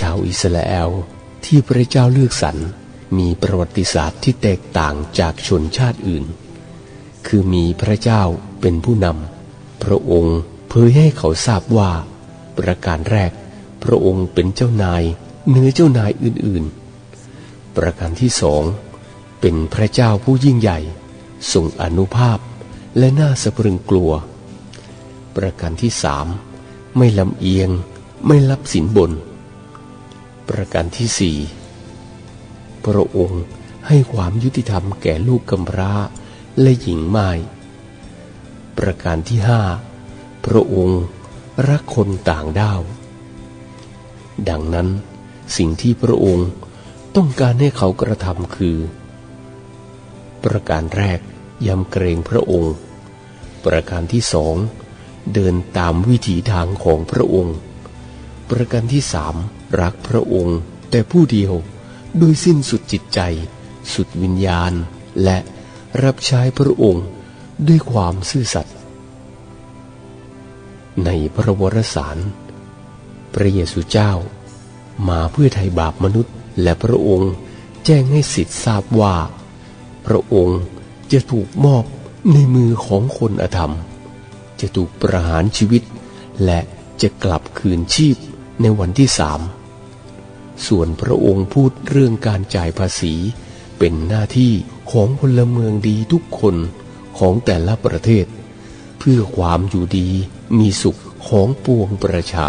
ชาวอิสราเอลที่พระเจ้าเลือกสรรมีประวัติศาสตร์ที่แตกต่างจากชนชาติอื่น คือมีพระเจ้าเป็นผู้นำ พระองค์เผยให้เขาทราบว่า ประการแรก พระองค์เป็นเจ้านายเหนือเจ้านายอื่นๆ ประการที่สอง เป็นพระเจ้าผู้ยิ่งใหญ่ทรงอนุภาพและน่าสะพรึงกลัว ประการที่สามไม่ลำเอียงไม่รับสินบน ประการที่สี่พระองค์ให้ความยุติธรรมแก่ลูกกำพร้าและหญิงไม้ประการที่ห้าพระองค์รักคนต่างด้าว ดังนั้นสิ่งที่พระองค์ต้องการให้เขากระทำคือ ประการแรกยำเกรงพระองค์ ประการที่สองเดินตามวิถีทางของพระองค์ ประการที่สามรักพระองค์ แต่ผู้เดียวโดยสิ้นสุดจิตใจ สุดวิญญาณ และรับใช้พระองค์ด้วยความซื่อสัตย์ในพระวรสาร พระเยซูเจ้า มาเพื่อไถ่บาปมนุษย์และพระองค์แจ้งให้สิทธิ์ทราบว่า พระองค์จะถูกมอบในมือของคนอธรรม จะถูกประหารชีวิต และจะกลับคืนชีพ ในวันที่สามส่วนพระองค์พูดเรื่องการจ่ายภาษี เป็นหน้าที่ของพลเมืองดีทุกคนของแต่ละประเทศ เพื่อความอยู่ดีมีสุขของปวงประชา